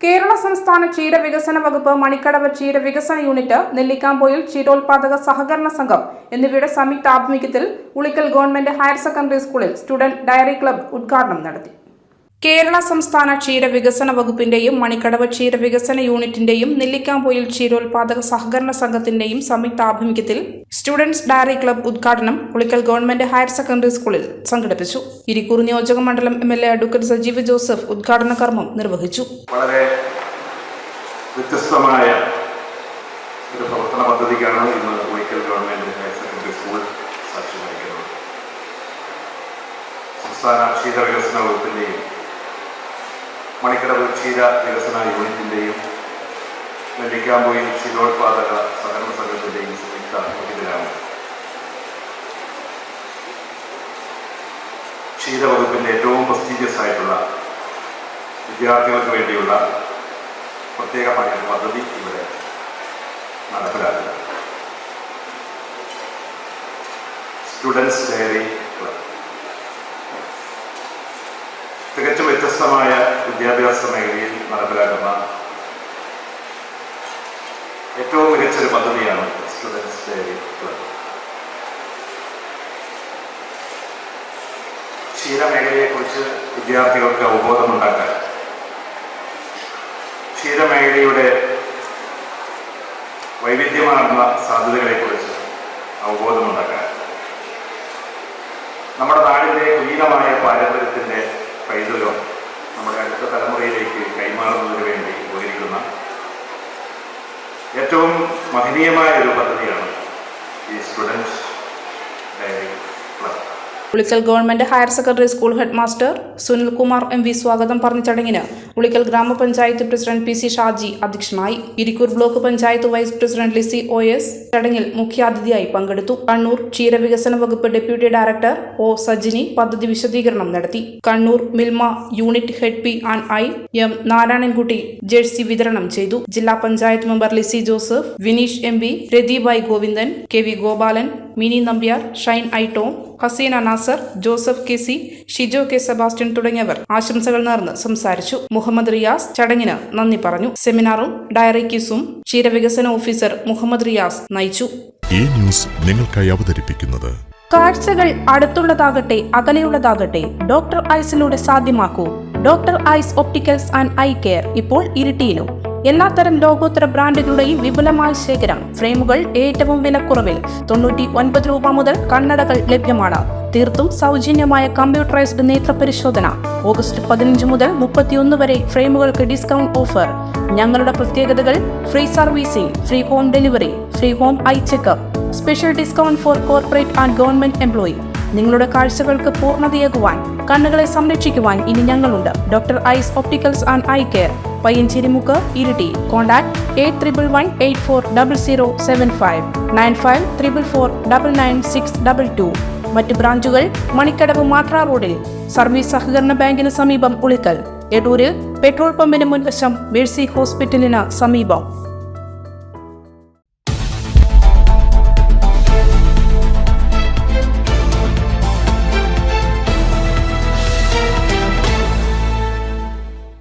കേരള സംസ്ഥാന ക്ഷീര വികസന വകുപ്പ് മണിക്കടവ് ക്ഷീര വികസന യൂണിറ്റ് നെല്ലിക്കാമ്പോയിൽ ക്ഷീരോത്പാദക സഹകരണ സംഘം എന്നിവയുടെ സംയുക്ത ആഭിമുഖ്യത്തിൽ ഉളിക്കൽ ഗവൺമെന്റ് ഹയർ സെക്കൻഡറി സ്കൂളിൽ സ്റ്റുഡന്റ് ഡയറി ക്ലബ്ബ് ഉദ്ഘാടനം നടത്തി. കേരള സംസ്ഥാന ക്ഷീര വികസന വകുപ്പിന്റെയും മണിക്കടവ് ക്ഷീര വികസന യൂണിറ്റിന്റെയും നെല്ലിക്കാമ്പോയിൽ ക്ഷീരോത്പാദക സഹകരണ സംഘത്തിന്റെയും സംയുക്ത ആഭിമുഖ്യത്തിൽ സ്റ്റുഡൻസ് ഡയറി ക്ലബ് ഉദ്ഘാടനം പുളിക്കൽ ഗവൺമെന്റ് ഹയർ സെക്കൻഡറി സ്കൂളിൽ സംഘടിപ്പിച്ചു. ഇരിക്കൂർ നിയോജക മണ്ഡലം M L A advocate Sajeev Joseph ഉദ്ഘാടന കർമ്മം നിർവഹിച്ചു. വളരെ വ്യത്യസ്തമായ ഒരു പ്രവർത്തന പദ്ധതിക്കാണ് ഇന്ന് Pulikkal government higher secondary school സാക്ഷ്യം വഹിക്കുന്നത് സംസ്ഥാന ക്ഷീര വികസന വകുപ്പിന്റെയും മണിക്കടവ് ക്ഷീര വികസന യൂണിറ്റിന്റെയും നെല്ലിക്കാമ്പൊയിൽ ക്ഷീരോത്പാദക സഹകരണ സംഘത്തിന്റെയും സംയുക്ത ആഭിമുഖ്യത്തിലാണ് ക്ഷീരവകുപ്പിന്റെ ഏറ്റവും പ്രസ്റ്റീജിയസ് ആയിട്ടുള്ള വിദ്യാർത്ഥികൾക്ക് വേണ്ടിയുള്ള പ്രത്യേകമായ പദ്ധതി ഇവിടെ നടപ്പിലാക്കുക സ്റ്റുഡൻസ് ഡയറി ക്ലബ് തികച്ചും വ്യത്യസ്തമായ വിദ്യാഭ്യാസ മേഖലയിൽ നടപ്പിലാക്കുന്ന ഏറ്റവും മികച്ചൊരു പദ്ധതിയാണ് സ്റ്റുഡൻസ് ഡയറി ക്ലബ് ക്ഷീരമേഖലയെക്കുറിച്ച് വിദ്യാർത്ഥികൾക്ക് അവബോധമുണ്ടാക്കാൻ. ക്ഷീരമേഖലയുടെ വൈവിധ്യമാർന്ന സാധ്യതകളെക്കുറിച്ച് അവബോധമുണ്ടാക്കാൻ. നമ്മുടെ നാടിന്റെ കുലീനമായ പാരമ്പര്യത്തിന്റെ പൈതൃകം നമ്മുടെ അടുത്ത തലമുറയിലേക്ക് കൈമാറുന്നതിന് വേണ്ടി ഉപകരിക്കുന്ന ഏറ്റവും മഹനീയമായ ഒരു പദ്ധതിയാണ് ഈ students diary club Ulikkal government higher secondary school head master Sunilkumar M V സ്വാഗതം പറഞ്ഞ ചടങ്ങിന്. ഉളിക്കൽ ഗ്രാമപഞ്ചായത്ത് പ്രസിഡന്റ് പി സി ഷാജി അധ്യക്ഷനായി. Irikkur block panchayat vice president Lissy O S ചടങ്ങിൽ മുഖ്യാതിഥിയായി പങ്കെടുത്തു. കണ്ണൂർ ക്ഷീരവികസന വകുപ്പ് ഡെപ്യൂട്ടി ഡയറക്ടർ ഒ സജിനി പദ്ധതി വിശദീകരണം നടത്തി. Kannur Milma unit head P and I M Narayanankutty jersey വിതരണം ചെയ്തു. ജില്ലാ panchayat member Lissy Joseph Vineesh M P Ratheebai Govindan K V Gopalan Mini Nambiar Shine I Tom Haseena Nasar Joseph K C Shijo K Sebastian തുടങ്ങിയവർ ആശംസകൾ നേർന്ന് സംസാരിച്ചു. മുഹമ്മദ് റിയാസ് ചടങ്ങിന് നന്ദി പറഞ്ഞു. സെമിനാറും ഡയറി കിസും ക്ഷീരവികസന ഓഫീസർ മുഹമ്മദ് റിയാസ് നയിച്ചു. ഈ ന്യൂസ് നിങ്ങൾക്കായി അവതരിപ്പിക്കുന്നത് കാഴ്ചകൾ അടുത്തുള്ളതാകട്ടെ അകലെയുള്ളതാകട്ടെ ഡോക്ടർ ഐസിലൂടെ സാധ്യമാക്കൂ. Doctor eyes opticals and eye care ഇപ്പോൾ ഇരിട്ടിയിലും. എല്ലാത്തരം ലോകോത്തര ബ്രാൻഡുകളുടെയും വിപുലമായ ശേഖരം ഫ്രെയിമുകൾ ഏറ്റവും വിലക്കുറവിൽ തൊണ്ണൂറ്റി ഒൻപത് രൂപ മുതൽ കണ്ണടകൾ ലഭ്യമാണ്. തീർത്തും സൗജന്യമായ കമ്പ്യൂട്ടറൈസ്ഡ് നേത്ര പരിശോധന ഓഗസ്റ്റ് പതിനഞ്ച് മുതൽ മുപ്പത്തിയൊന്ന് വരെ ഫ്രെയിമുകൾക്ക് ഡിസ്കൗണ്ട് ഓഫർ. ഞങ്ങളുടെ പ്രത്യേകതകൾ free servicing free home delivery free home eye checkup special discount for corporate and government employee. നിങ്ങളുടെ കാഴ്ചകൾക്ക് പൂർണതയേകുവാൻ കണ്ണുകളെ സംരക്ഷിക്കുവാൻ ഇനി ഞങ്ങളുണ്ട്. Doctor eyes opticals and eye care. Payyancherimukku Iritty. Contact eight triple one eight four double zero seven five nine five triple four double nine six double two. മറ്റ് ബ്രാഞ്ചുകൾ മണിക്കടവ് മാത്രാ റോഡിൽ സർവീസ് സഹകരണ ബാങ്കിന് സമീപം ഉളിക്കൽ. എടൂര് പെട്രോൾ പമ്പിന് മുൻവശം മേഴ്സി ഹോസ്പിറ്റലിന് സമീപം.